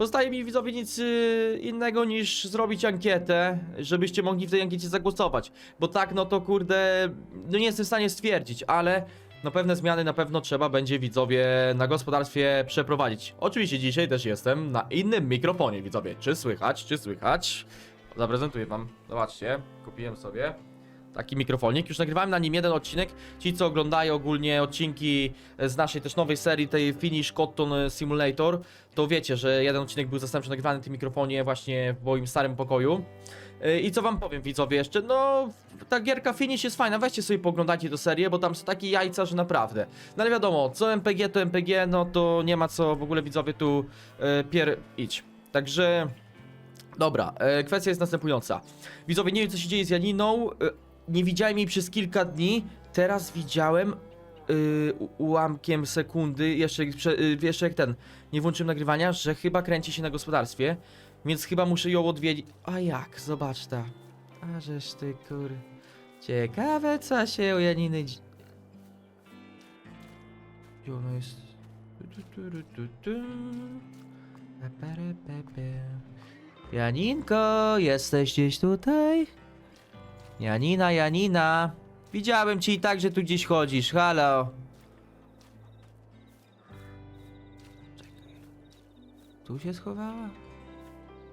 Pozostaje mi widzowie nic y, innego niż zrobić ankietę, żebyście mogli w tej ankiecie zagłosować. Bo tak, no to kurde, no nie jestem w stanie stwierdzić, ale no pewne zmiany na pewno trzeba będzie widzowie na gospodarstwie przeprowadzić. Oczywiście dzisiaj też jestem na innym mikrofonie, widzowie. Czy słychać, czy słychać? Zaprezentuję wam, zobaczcie, kupiłem sobie taki mikrofonik. Już nagrywałem na nim jeden odcinek. Ci, co oglądają ogólnie odcinki z naszej też nowej serii, tej Finish Cotton Simulator, to wiecie, że jeden odcinek był zastępczo nagrywany na tym mikrofonie właśnie w moim starym pokoju. I co wam powiem widzowie jeszcze, no ta gierka Finish jest fajna, weźcie sobie poglądajcie tę serię, bo tam są takie jajca, że naprawdę. No ale wiadomo, co MPG to MPG, no to nie ma co w ogóle widzowie tu yy, pier... idź. Także... Dobra, e, kwestia jest następująca. Widzowie, nie wiem co się dzieje z Janiną. Nie widziałem jej przez kilka dni. Teraz widziałem y, u- ułamkiem sekundy, jeszcze, prze- y, jeszcze jak ten, nie włączyłem nagrywania, że chyba kręci się na gospodarstwie, więc chyba muszę ją odwiedzić. A jak? Zobacz ta. A żeż ty kur... Ciekawe co się u Janiny... dzi- Gdzie jest? Janinko, jesteś gdzieś tutaj? Janina, Janina. Widziałem ci i tak, że tu gdzieś chodzisz. Halo. Czekaj. Tu się schowała?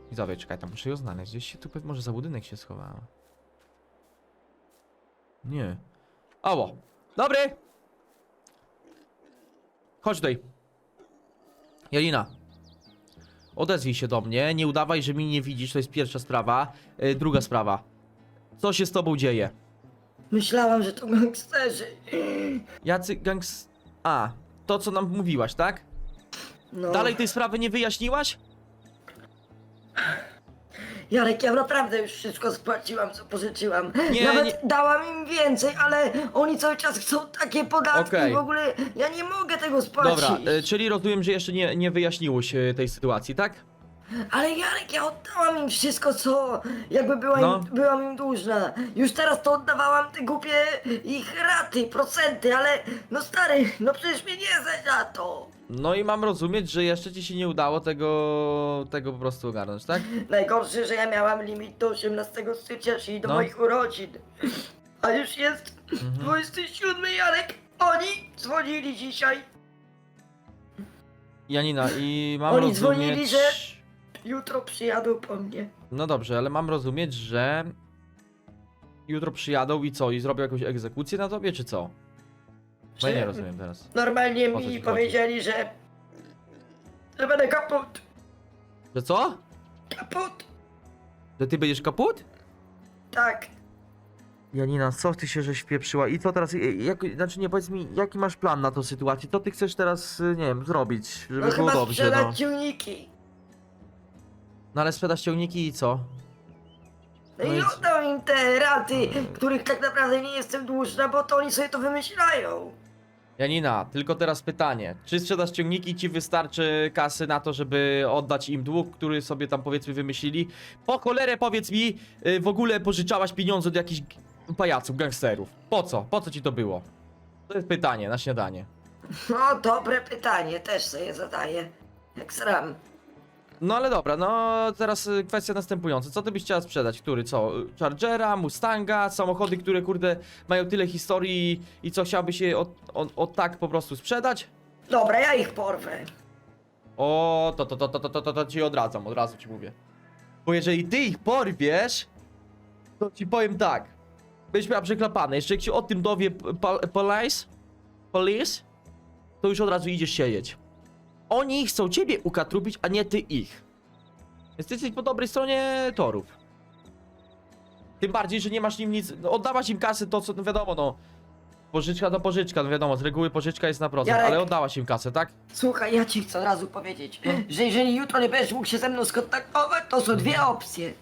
Widzowie, czekaj, tam muszę ją znaleźć. Gdzieś się tu może za budynek się schowała. Nie. Oło. Dobry. Chodź tutaj. Janina. Odezwij się do mnie. Nie udawaj, że mnie nie widzisz. To jest pierwsza sprawa. Yy, druga sprawa. Co się z tobą dzieje? Myślałam, że to gangsterzy. Jacy gangs... A, to co nam mówiłaś, tak? No. Dalej tej sprawy nie wyjaśniłaś? Jarek, ja naprawdę już wszystko spłaciłam, co pożyczyłam. Nie, Nawet nie- dałam im więcej, ale oni cały czas chcą takie podatki Okej. w ogóle. Ja nie mogę tego spłacić. Dobra, y, czyli rozumiem, że jeszcze nie, nie wyjaśniłeś tej sytuacji, tak? Ale Jarek, ja oddałam im wszystko, co jakby była No. im, byłam im dłużna. Już teraz to oddawałam te głupie ich raty, procenty, ale no stary, no przecież mnie nie zać na to. No i mam rozumieć, że jeszcze ci się nie udało tego, tego po prostu ogarnąć, tak? Najgorsze, że ja miałam limit do 18 stycznia, czyli do No. moich urodzin. A już jest Mhm. 27 Jarek. Oni dzwonili dzisiaj. Janina, i mam Oni rozumieć... dzwonili, że- Jutro przyjadą po mnie. No dobrze, ale mam rozumieć, że... Jutro przyjadą i co? I zrobią jakąś egzekucję na tobie, czy co? No ja nie Że- rozumiem teraz. Normalnie O co ci mi chodzi? powiedzieli, że... Że będę kaput. Że co? Kaput. Że ty będziesz kaput? Tak. Janina, co ty się żeś wpieprzyła? I co teraz, jak, znaczy nie, powiedz mi, jaki masz plan na tą sytuację? Co ty chcesz teraz, y, nie wiem, zrobić, żeby No było chyba dobrze, no? sprzedać ciągniki. No ale sprzedasz ciągniki i co? No i co? oddam im te raty, których tak naprawdę nie jestem dłużna, bo to oni sobie to wymyślają. Janina, tylko teraz pytanie. Czy sprzedasz ciągniki i ci wystarczy kasy na to, żeby oddać im dług, który sobie tam powiedzmy wymyślili? Po cholerę powiedz mi, y, w ogóle pożyczałaś pieniądze od jakichś g- pajaców, gangsterów. Po co? Po co ci to było? To jest pytanie na śniadanie. No, dobre pytanie, też sobie zadaję. Jak sram. No ale dobra, no teraz y, kwestia następująca. Co ty byś chciała sprzedać? Który co? Chargera, Mustanga, samochody, które kurde mają tyle historii i co chciałabyś je od, od, od tak po prostu sprzedać? Dobra, ja ich porwę. O, to, to, to, to, to, to, to, to ci odradzam, od razu ci mówię. Bo jeżeli ty ich porwiesz, to ci powiem tak. Będziesz miała przeklapane. Jeszcze jak się o tym dowie pol- police, police, to już od razu idziesz siedzieć. Oni chcą ciebie ukatrupić, a nie ty ich. Więc ty jesteś po dobrej stronie torów. Tym bardziej, że nie masz im nic. No, oddałaś im kasę, to co, no wiadomo, no. Pożyczka to pożyczka, no wiadomo, z reguły pożyczka jest na procent, Jarek. ale oddałaś im kasę, tak? Słuchaj, ja ci chcę od razu powiedzieć, No. że jeżeli jutro nie będziesz mógł się ze mną skontaktować, to są dwie opcje.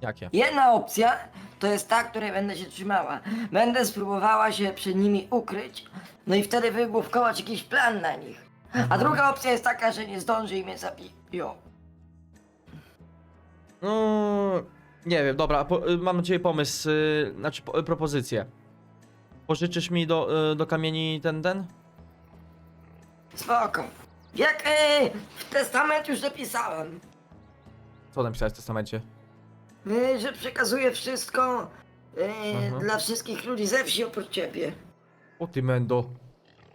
Jakie? Jedna opcja to jest ta, której będę się trzymała. Będę spróbowała się przed nimi ukryć, no i wtedy wygłówkować jakiś plan na nich. A druga opcja jest taka, że nie zdąży i mnie zabiją. No, nie wiem, dobra, po, y, mam na ciebie pomysł, y, znaczy po, y, propozycję. Pożyczysz mi do, y, do kamieni ten, ten? Spoko. Jak e, w testament już napisałem, Co napisałeś w testamencie? e, że przekazuję wszystko e, Mhm. dla wszystkich ludzi ze wsi oprócz ciebie. O ty mendo.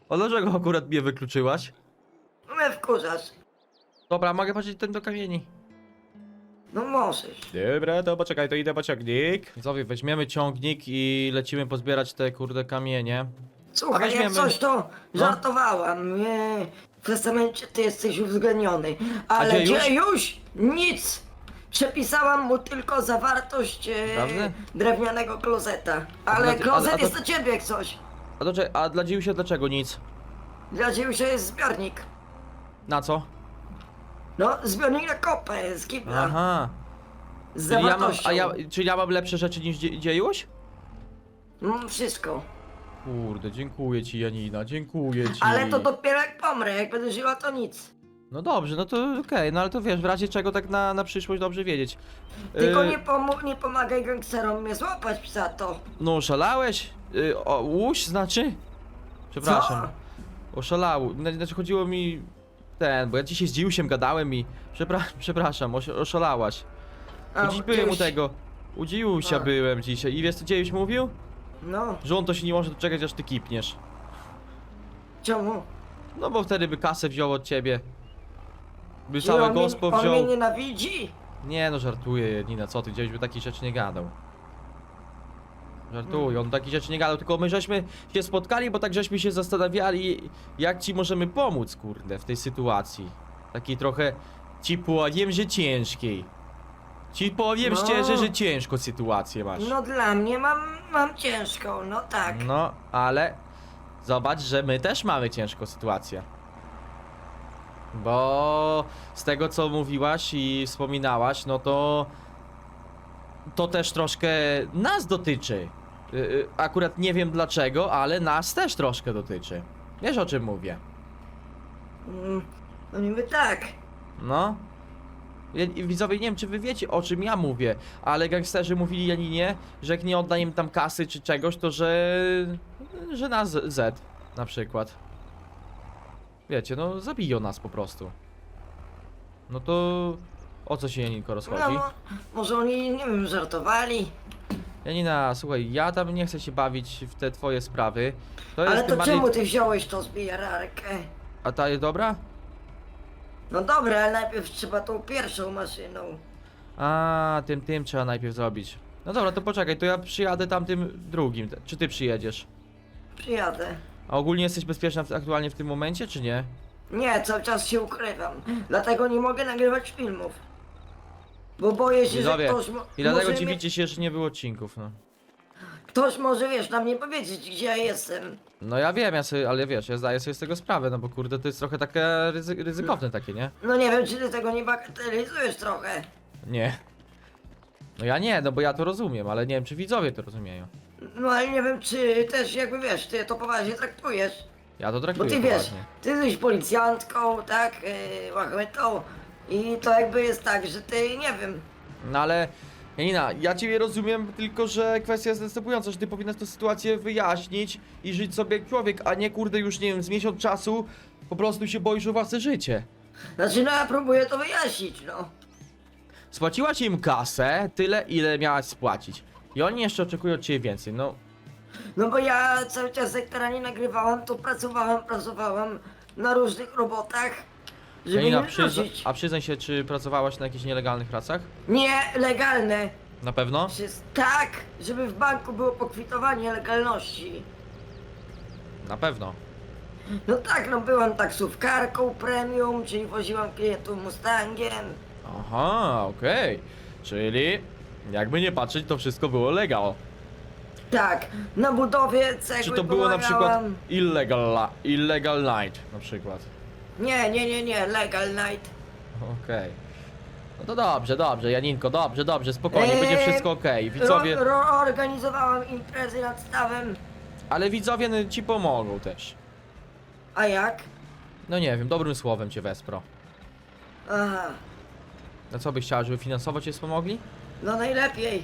A dlaczego akurat mnie wykluczyłaś? Me wkurzasz. Dobra, mogę patrzeć ten do kamieni. No możesz. Dobra, to poczekaj, to idę po ciągnik. Widzowie, weźmiemy ciągnik i lecimy pozbierać te kurde kamienie. Słuchaj, jak weźmiemy. coś to No. żartowałam. E, w testamencie ty jesteś uwzględniony. Ale Dziejuś? dziejuś nic. Przepisałam mu tylko zawartość e, Prawda? drewnianego klozeta. Ale dla- klozet a- a to- jest dla ciebie jak coś. A, dlaczego, a dla Dziusia dlaczego nic? Dla dziejusia jest zbiornik. Na co? No, zbiornik na kopę z kibla. Aha. Z Czyli ja, mam, zawartością. a ja, czyli ja mam lepsze rzeczy niż Dzie- Dziejuś? Mm, wszystko. Kurde, dziękuję ci Janina, dziękuję ci. Ale to dopiero jak pomrę, jak będę żyła to nic. No dobrze, no to okej, no ale to wiesz, w razie czego tak na, na przyszłość dobrze wiedzieć. Tylko Yy, nie, pomu- nie pomagaj gangsterom mnie złapać za to. No oszalałeś? Yy, o, łuś znaczy? Przepraszam. Oszalał. Zna- Znaczy chodziło mi ten, bo ja dzisiaj z Dziusiem gadałem i przepra przepraszam, osz oszalałaś. A, byłem u tego. U Dziusia A. byłem dzisiaj i wiesz co Dziuś mówił? No, Że on to się nie może doczekać aż ty kipniesz. czemu? No bo wtedy by kasę wziął od ciebie. By Czy całe on mnie- gospo On mnie nienawidzi? Nie no, żartuję Janina, co ty, gdzieś by takich rzeczy nie gadał. Żartuję, on takich rzeczy nie gadał, tylko my żeśmy się spotkali, bo tak żeśmy się zastanawiali, jak ci możemy pomóc, kurde, w tej sytuacji. Takiej trochę, ci powiem, że ciężkiej. Ci powiem No. szczerze, że ciężko sytuację masz. No dla mnie mam, mam ciężką, no tak. No, ale zobacz, że my też mamy ciężką sytuację. Bo z tego co mówiłaś i wspominałaś, no to to też troszkę nas dotyczy. Y, y, Akurat nie wiem dlaczego, ale nas też troszkę dotyczy. Wiesz o czym mówię? Mm, No niby tak. No. Ja, i widzowie, nie wiem czy wy wiecie o czym ja mówię, ale gangsterzy mówili Janinie, że jak nie odda im tam kasy czy czegoś, to że... że nas Z na przykład. Wiecie, no zabiją nas po prostu. No to... O co się Janinko No, rozchodzi? mo- może oni, nie wiem, żartowali. Janina, słuchaj, ja tam nie chcę się bawić w te twoje sprawy. To jest Ale tym to bardziej... czemu ty wziąłeś tą zbijararkę? A ta jest dobra? No dobra, ale najpierw trzeba tą pierwszą maszyną. A, tym, tym trzeba najpierw zrobić. No dobra, to poczekaj, to ja przyjadę tam tym drugim. Czy ty przyjedziesz? Przyjadę. A ogólnie jesteś bezpieczna w, aktualnie w tym momencie, czy nie? Nie, cały czas się ukrywam. Dlatego nie mogę nagrywać filmów. Bo boję się, Widzowie, że ktoś, mo- I dlatego może mnie- się, że nie było odcinków, no. ktoś może, wiesz, na mnie powiedzieć, gdzie ja jestem. No ja wiem, ja sobie, ale wiesz, ja zdaję sobie z tego sprawę, no bo kurde, to jest trochę takie ryzy ryzykowne takie, nie? No nie wiem, czy ty tego nie bagatelizujesz trochę. Nie. No ja nie, no bo ja to rozumiem, ale nie wiem, czy widzowie to rozumieją. No ale nie wiem, czy też jakby wiesz, ty to poważnie traktujesz. Ja to Bo traktuję ty wiesz, poważnie. ty jesteś policjantką, tak, yy, łachmetą. I to jakby jest tak, że ty, nie wiem, No ale, Janina, ja ciebie rozumiem, tylko że kwestia jest następująca, że ty powinnaś tę sytuację wyjaśnić i żyć sobie jak człowiek, a nie kurde już, nie wiem, z miesiąc czasu po prostu się boisz o własne życie. znaczy no ja próbuję to wyjaśnić, no. Spłaciłaś im kasę, tyle ile miałaś spłacić. I oni jeszcze oczekują od ciebie więcej, no No bo ja cały czas jak teraz nie nagrywałam, to pracowałam, pracowałam na różnych robotach, żeby Janina, nie przyzna wrócić. a przyznaj się, czy pracowałaś na jakichś nielegalnych pracach? Nielegalne. Na pewno? Przez tak, żeby w banku było pokwitowanie legalności. Na pewno. No tak, no byłam taksówkarką premium, czyli woziłam klientów Mustangiem. Aha, okej. Czyli, jakby nie patrzeć, to wszystko było legal. Tak, na budowie cegły Czy to było na przykład pomagałam. illegal, illegal night na przykład? Nie, nie, nie, nie, legal night. Okej. No to dobrze, dobrze, Janinko, dobrze, dobrze, spokojnie, Eee, będzie wszystko okej. Widzowie, Ro, ro, organizowałam imprezy nad stawem. ale widzowie no, ci pomogą też. A jak? No nie wiem, dobrym słowem cię wesprą. Aha, No co byś chciała, żeby finansowo cię wspomogli? no najlepiej.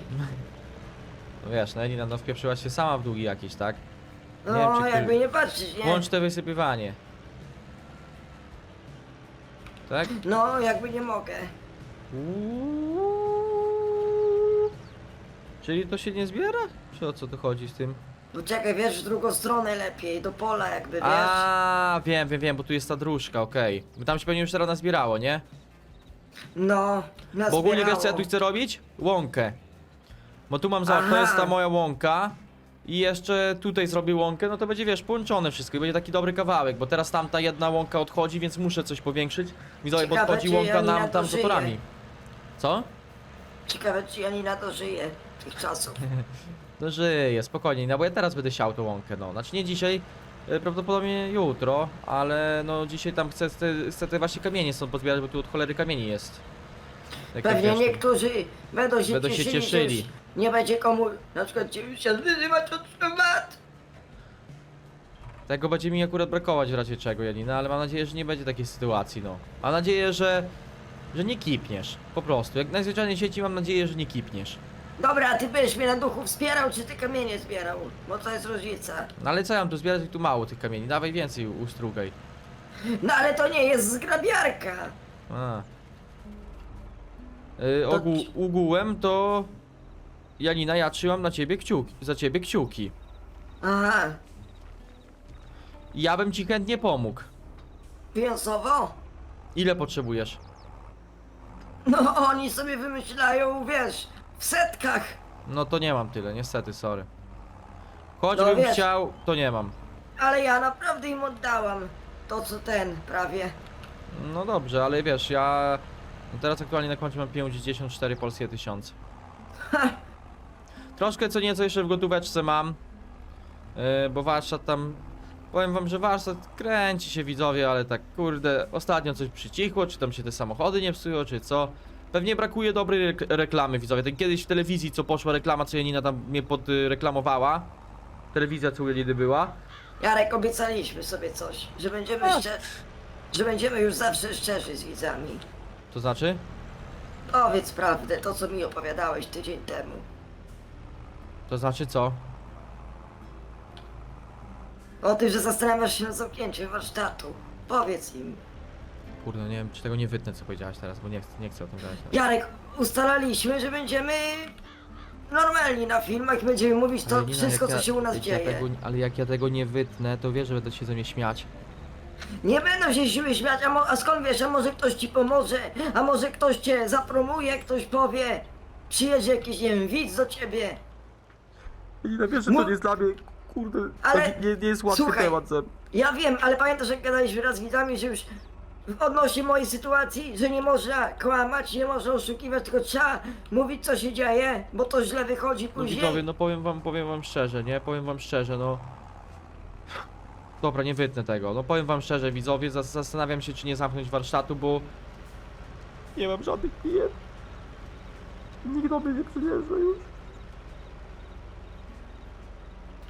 No wiesz, no Janina, no wpieprzyłaś się sama w długi jakieś, tak? No, Nie wiem, czy jakby nie patrzeć, nie? Włącz te wysypywanie. Tak? No, jakby nie mogę. Czyli to się nie zbiera? Czy o co tu chodzi z tym? Poczekaj, wiesz, w drugą stronę lepiej, do pola jakby, wiesz. A, wiem, wiem, wiem, bo tu jest ta dróżka, okej. Bo Tam się pewnie już teraz nazbierało, nie? No, Bo ogólnie wiesz co ja tu chcę robić? Łąkę. Bo tu mam, Aha. jest ta moja łąka. I jeszcze tutaj zrobię łąkę, no to będzie, wiesz, połączone wszystko i będzie taki dobry kawałek, bo teraz tamta jedna łąka odchodzi, więc muszę coś powiększyć. Widzowie, bo Ciekawe, odchodzi czy łąka Janina nam tam z dożyje. Co? Ciekawe, czy Janina dożyje tych czasów. No żyję, spokojnie, no bo ja teraz będę siał tą łąkę, no. Znaczy nie dzisiaj, e, prawdopodobnie jutro, ale no dzisiaj tam chcę, chcę, chcę te właśnie kamienie stąd pozbierać, bo tu od cholery kamieni jest. Tak Pewnie wiesz, niektórzy będą się Będą się cieszyli, cieszyli. że już nie będzie komu na przykład cię się wyzywać od lat. Tego będzie mi akurat brakować w razie czego, Janina, ale mam nadzieję, że nie będzie takiej sytuacji, no. Mam nadzieję, że, że nie kipniesz, po prostu. Jak najzwyczajniej sieci mam nadzieję, że nie kipniesz. Dobra, a ty będziesz mnie na duchu wspierał, czy ty kamienie zbierał? Bo to jest różnica. No ale co ja mam tu zbierać, jak tu mało tych kamieni, dawaj więcej, ustrugaj. No ale to nie jest zgrabiarka. A. Y, To ogół, ogółem to... Janina, ja trzymam na ciebie kciuki, za ciebie kciuki. Aha, Ja bym ci chętnie pomógł. finansowo? Ile potrzebujesz? No oni sobie wymyślają, wiesz, w setkach. No to nie mam tyle, niestety, sorry. Choćbym No wiesz- chciał, to nie mam. Ale ja naprawdę im oddałam to co ten, prawie. No dobrze, ale wiesz, ja... No teraz aktualnie na koncie mam 54 polskie tysiące. Troszkę co nieco jeszcze w gotóweczce mam. Yy, bo warsztat tam... Powiem wam, że warsztat kręci się widzowie, ale tak kurde, ostatnio coś przycichło, czy tam się te samochody nie psują, czy co. Pewnie brakuje dobrej rek reklamy widzowie. Tak kiedyś w telewizji, co poszła reklama, co Janina tam mnie podreklamowała. Telewizja, co u Janiny była. Jarek, obiecaliśmy sobie coś, że będziemy A. szczerzy, że będziemy już zawsze szczerzy z widzami. To znaczy? Powiedz prawdę, to co mi opowiadałeś tydzień temu. To znaczy co? O tym, że zastanawiasz się nad zamknięciem warsztatu. Powiedz im. Kurde, nie wiem, czy tego nie wytnę, co powiedziałaś teraz, bo nie chcę, nie chcę o tym gadać. teraz. Jarek, ustalaliśmy, że będziemy normalni na filmach i będziemy mówić to wszystko, jak co ja- się u nas jak dzieje. Ja tego, ale jak ja tego nie wytnę, to wiesz, że będę się ze mnie śmiać. Nie będą się siły śmiać, a, mo- a skąd wiesz, a może ktoś ci pomoże, a może ktoś cię zapromuje, ktoś powie, przyjedzie jakiś, nie wiem, widz do ciebie. Janina, wiesz, że to nie jest dla mnie, kurde, Ale- nie- nie jest słuchaj. ze... Ja wiem, ale pamiętasz, jak gadaliśmy raz z widzami, że już odnośnie mojej sytuacji, że nie można kłamać, nie można oszukiwać, tylko trzeba mówić, co się dzieje, bo to źle wychodzi No później. widzowie, no powiem wam, powiem wam szczerze, nie? Powiem wam szczerze, no... Dobra, nie wytnę tego. No powiem wam szczerze, widzowie, zas zastanawiam się, czy nie zamknąć warsztatu, bo... Nie mam żadnych klientów. Nikt do mnie nie przyjeżdża już.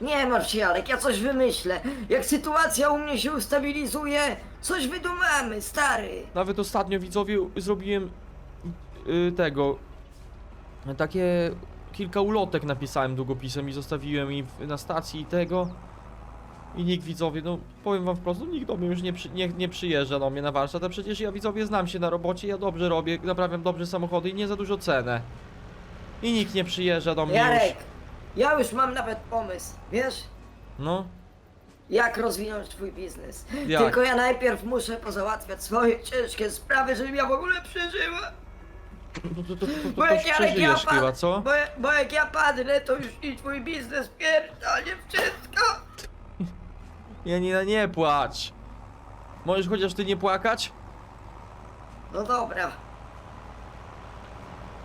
Nie martw się, Jarek, ja coś wymyślę. Jak sytuacja u mnie się ustabilizuje, coś wydumamy, stary. Nawet ostatnio widzowie zrobiłem y, tego. Takie kilka ulotek napisałem długopisem i zostawiłem w- na stacji i tego. I nikt widzowie, no powiem wam wprost, no, nikt do mnie już nie, przy, nie, nie przyjeżdża do mnie na warsztat, a przecież ja widzowie znam się na robocie, ja dobrze robię, naprawiam dobrze samochody i nie za dużo cenę. I nikt nie przyjeżdża do mnie Jarek, już. ja już mam nawet pomysł, wiesz? No, Jak rozwinąć twój biznes. Jak? Tylko ja najpierw muszę pozałatwiać swoje ciężkie sprawy, żebym ja w ogóle przeżyła. no to, to, to, to, Bo to jak Jarek ja przeżyjesz chyba, padnę, co? bo, bo jak ja padnę, to już i twój biznes pierdolnie wszystko. Janina, nie płacz. Możesz chociaż ty nie płakać? No dobra.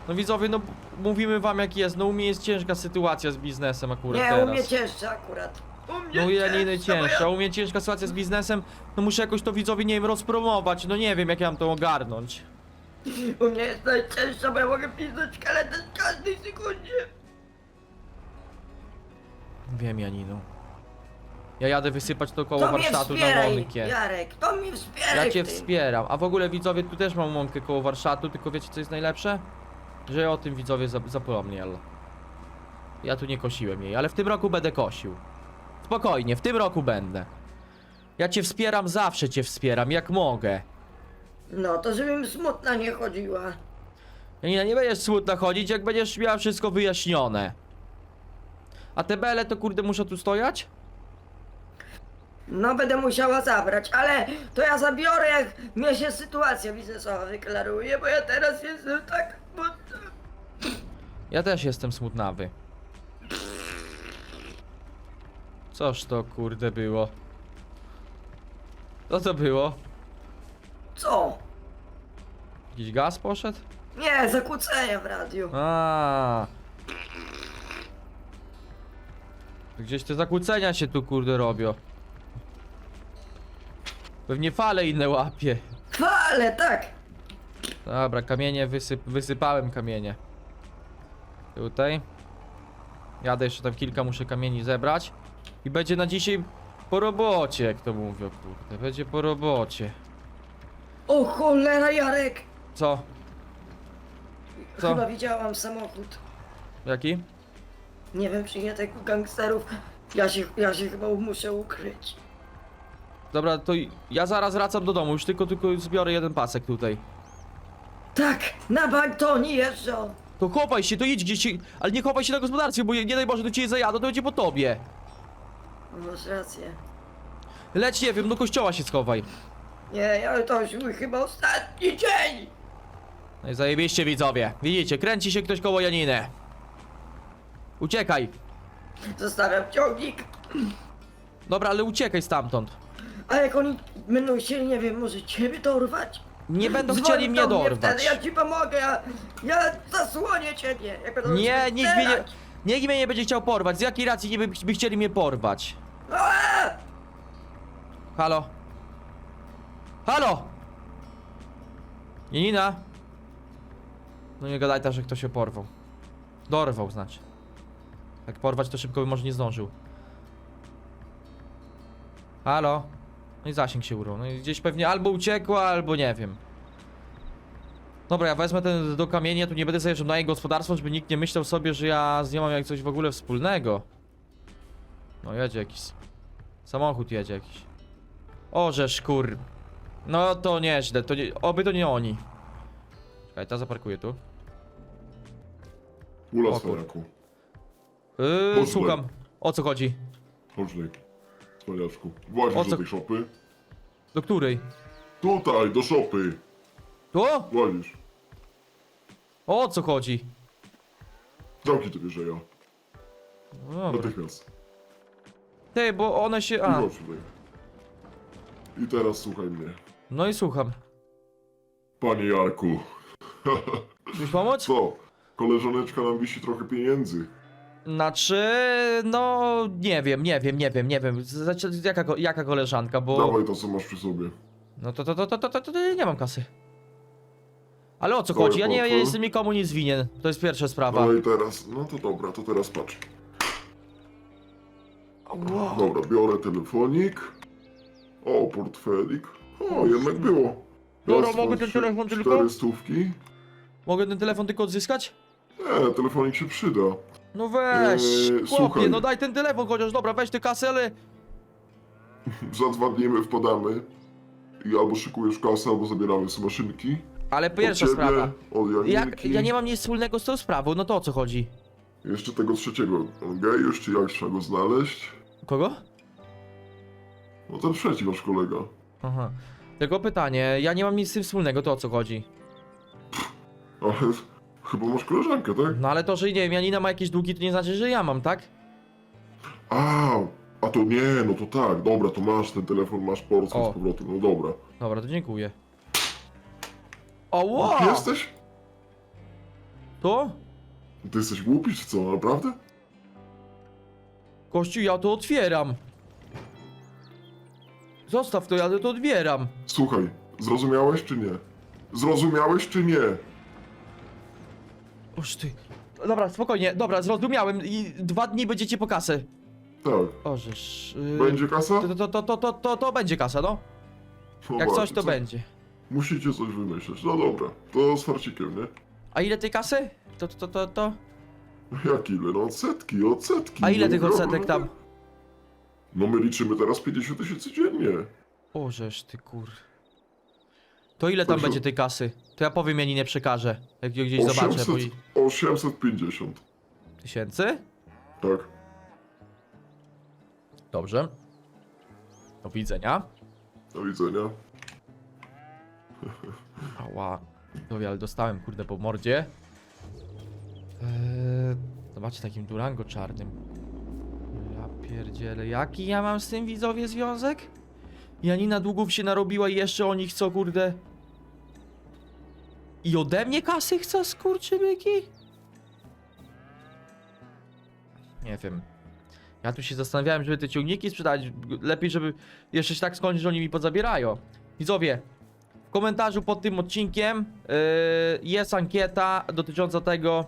No widzowie, no mówimy wam jak jest, no u mnie jest ciężka sytuacja z biznesem akurat Nie, teraz. u mnie cięższe akurat. U mnie No ja nie cięższe, bo cięższa, u mnie ciężka sytuacja z biznesem, no muszę jakoś to widzowie, nie wiem, rozpromować, no nie wiem jak ja mam to ogarnąć. U mnie jest najcięższa, bo ja mogę pisać kaletę w każdej sekundzie. Wiem Janino. Ja jadę wysypać to koło To mnie warsztatu na wspieraj. Jarek, to mnie wspieraj Ja cię wspieram, a w ogóle widzowie, tu też mam łąkę koło warsztatu, tylko wiecie co jest najlepsze? Że ja o tym widzowie zap- zapomniał. Ja tu nie kosiłem jej, ale w tym roku będę kosił. Spokojnie, w tym roku będę. Ja cię wspieram, zawsze cię wspieram, jak mogę. No to żebym smutna nie chodziła. Janina, nie będziesz smutna chodzić, jak będziesz miała wszystko wyjaśnione. A te bele to kurde muszą tu stojać? No będę musiała zabrać, ale to ja zabiorę jak mnie się sytuacja biznesowa wyklaruje, bo ja teraz jestem tak. Ja też jestem smutnawy. Coż to kurde było? Co to było? Co? Jakiś gaz poszedł? Nie, zakłócenia w radiu. A. Gdzieś te zakłócenia się tu kurde robią. Pewnie fale inne łapie. Ale tak. Dobra, kamienie wysyp wysypałem kamienie. Tutaj. Jadę jeszcze tam kilka, muszę kamieni zebrać. I będzie na dzisiaj po robocie, jak to mówią, kurde. Będzie po robocie. O cholera Jarek. Co? Co? Chyba widziałam samochód. Jaki? Nie wiem, czy nie gangsterów. Ja się, ja się chyba muszę ukryć. Dobra, to ja zaraz wracam do domu, już tylko, tylko zbiorę jeden pasek tutaj. Tak, na bantonie jeżdżą. To chowaj się, to idź gdzieś, się- ale nie chowaj się na gospodarstwie, bo nie daj Boże, do ciebie zajadą, to będzie po tobie. Masz rację. Leć, nie wiem, do kościoła się schowaj. Nie, ja to już mój chyba ostatni dzień. No i zajebiście widzowie. Widzicie, kręci się ktoś koło Janiny. Uciekaj. Zostawiam ciągnik. Dobra, ale uciekaj stamtąd. A jak oni będą chcieli, nie wiem, może ciebie dorwać? Nie będą Dzwoń chcieli do mnie dorwać. Wtedy ja ci pomogę, ja, ja zasłonię ciebie. Jak będą Nie, nikt mnie nie, strzelać. nikt mnie nie będzie chciał porwać. Z jakiej racji nie by, by chcieli mnie porwać? Aaa! Halo? Halo? Janina? No nie gadaj tak, że ktoś się porwał. Dorwał, znaczy. Jak porwać, to szybko by może nie zdążył. Halo? No i zasięg się urwał. No i gdzieś pewnie albo uciekła, albo nie wiem. Dobra, ja wezmę ten do kamienia, tu nie będę zajeżdżał na jej gospodarstwo, żeby nikt nie myślał sobie, że ja z nią mam jak coś w ogóle wspólnego. No jedzie jakiś... Samochód jedzie jakiś. O, że szkur. No to nieźle, to nie, oby to nie oni. Czekaj, ta zaparkuję tu. Ula O kur-. Yy, słucham. O co chodzi? Chodź Włazisz O co- do tej szopy? Do której? Tutaj, do szopy. Tu? Włazisz. O co chodzi? Zamknij te wieżeja. No dobra. Natychmiast. Ty, bo one się... I A, chodź tutaj. I teraz słuchaj mnie. no i słucham. Panie Jarku. Chcesz pomóc? Co? Koleżaneczka nam wisi trochę pieniędzy. Znaczy, no nie wiem, nie wiem, nie wiem, nie wiem. Znaczy, jaka, ko- jaka koleżanka, bo... Dawaj to, co masz przy sobie. No to, to, to, to, to, to, to nie mam kasy. Ale o co chodzi? Ja nie, ja nie jestem nikomu nic winien. To jest pierwsza sprawa. No i teraz, no to dobra, to teraz patrz. Wow. Dobra, biorę telefonik. O, portfelik. O, jednak było. Dobra, Raz, mogę dwa, ten trzy, telefon tylko? Cztery stówki. Mogę ten telefon tylko odzyskać? Nie, telefonik się przyda. No weź, Eee, chłopie, słuchaj. no daj ten telefon chociaż, dobra, weź tę kasę, ale... Za dwa dni my wpadamy i albo szykujesz kasę, albo zabieramy z maszynki. Ale pierwsza od ciebie, sprawa. Od Janinki. Jak, ja nie mam nic wspólnego z tą sprawą, no to o co chodzi? Jeszcze tego trzeciego. On gejesz, czy jak trzeba go znaleźć? Kogo? No ten trzeci nasz kolega. Aha. Tylko pytanie, ja nie mam nic z tym wspólnego, to o co chodzi? Ale chyba masz koleżankę, tak? No ale to, że nie wiem, Janina ma jakieś długi, to nie znaczy, że ja mam, tak? A, a to nie, no to tak. Dobra, to masz ten telefon, masz O. z powrotem. No dobra. Dobra, to dziękuję. O, Głupi wow! jesteś? To? Ty jesteś głupi, czy co? Naprawdę? Kościół, ja to otwieram. Zostaw to, ja to odbieram. Słuchaj, zrozumiałeś czy nie? Zrozumiałeś czy nie? Oż ty. Dobra, spokojnie, dobra, zrozumiałem i dwa dni będziecie po kasę. Tak. Ożeż. Yy, Będzie kasa? To, to, to, to, to, to, to będzie kasa, no. Jak coś, to co? będzie. Musicie coś wymyśleć. No dobra, to z farcikiem, nie? A ile tej kasy? To, to, to, to. Jak ile? No odsetki, odsetki. A ile no, tych odsetek tam? No my liczymy teraz 50 tysięcy dziennie. Ożeż ty kur. To ile tam będzie tej kasy? To ja powiem Janinie przekażę, jak ją gdzieś zobaczę. 800, Bo... i- 850. Tysięcy? Tak. Dobrze. Do widzenia. Do widzenia. Ała. Dobra, ale dostałem kurde po mordzie. Eee, zobaczcie takim Durango czarnym. Ja pierdzielę, jaki ja mam z tym widzowie związek? Janina długów się narobiła i jeszcze oni chcą kurde... I ode mnie kasy chce skurczybyki? Nie wiem. Ja tu się zastanawiałem, żeby te ciągniki sprzedać. Lepiej, żeby jeszcze się tak skończyć, że oni mi podzabierają. Widzowie, w komentarzu pod tym odcinkiem yy, jest ankieta dotycząca tego,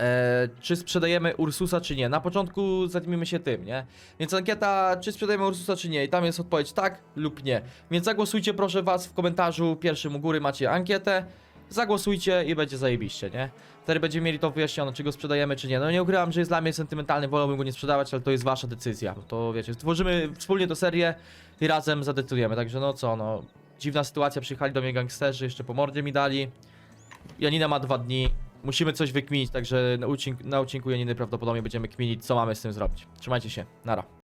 e, czy sprzedajemy Ursusa, czy nie. Na początku zajmijmy się tym, nie? Więc ankieta, czy sprzedajemy Ursusa, czy nie. I tam jest odpowiedź tak lub nie. Więc zagłosujcie proszę was w komentarzu pierwszym u góry macie ankietę. Zagłosujcie i będzie zajebiście, nie? Wtedy będziemy mieli to wyjaśnione, czy go sprzedajemy, czy nie. No nie ukrywam, że jest dla mnie sentymentalny, wolałbym go nie sprzedawać, ale to jest wasza decyzja. Bo To wiecie, stworzymy wspólnie tę serię i razem zadecydujemy. Także no co, no. Dziwna sytuacja, przyjechali do mnie gangsterzy, jeszcze po mordzie mi dali. Janina ma dwa dni, musimy coś wykminić, także na na odcinku Janiny prawdopodobnie będziemy kminić, co mamy z tym zrobić. Trzymajcie się, nara.